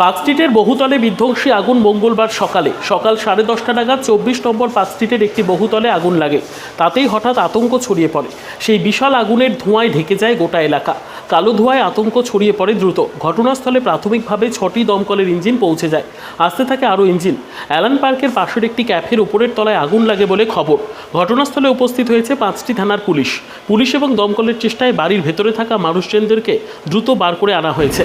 Park স্ট্রিটের বহুতলে বিধ্বংসী আগুন মঙ্গলবার সকালে। সকাল সাড়ে দশটা নাগাদ চব্বিশ নম্বর পার্ক স্ট্রিটের একটি বহুতলে আগুন লাগে। তাতেই হঠাৎ আতঙ্ক ছড়িয়ে পড়ে। সেই বিশাল আগুনের ধোঁয়ায় ঢেকে যায় গোটা এলাকা। কালো ধোঁয়ায় আতঙ্ক ছড়িয়ে পড়ে দ্রুত। ঘটনাস্থলে প্রাথমিকভাবে ছটি দমকলের ইঞ্জিন পৌঁছে যায়। আসতে থাকে আরও ইঞ্জিন। অ্যালান পার্কের পাশের একটি ক্যাফের উপরের তলায় আগুন লাগে বলে খবর। ঘটনাস্থলে উপস্থিত হয়েছে পাঁচটি থানার পুলিশ। পুলিশ এবং দমকলের চেষ্টায় বাড়ির ভেতরে থাকা মানুষজনদেরকে দ্রুত বার করে আনা হয়েছে।